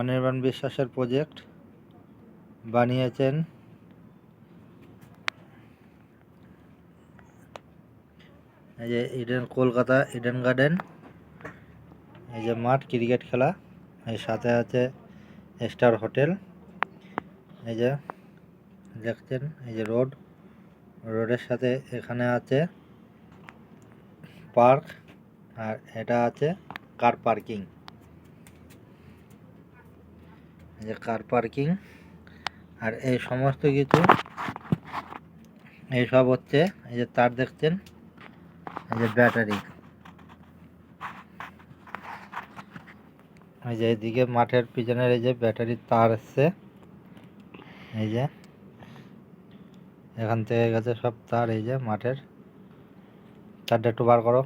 অনির্বাণ বিশ্বাসের প্রজেক্ট বানিয়েছেন। এই যে ইডেন কলকাতা ইডেন গার্ডেন এই যে মাঠ ক্রিকেট খেলা এই সাথে আছে স্টার হোটেল এই যে দেখছেন, এই যে রোড রোডের সাথে এখানে আছে পার্ক আর এটা আছে কার পার্কিং এই যে কার পার্কিং আর এই সমস্ত কিছু এইসব হচ্ছে, এই যে তার দেখছেন, এই যে ব্যাটারি এই যে এদিকে মাঠের পিছনের এই যে ব্যাটারি তার আসছে এই যে, এখান থেকে গেছে সব তার, এই যে মাঠের। তারটা একটু বার করো।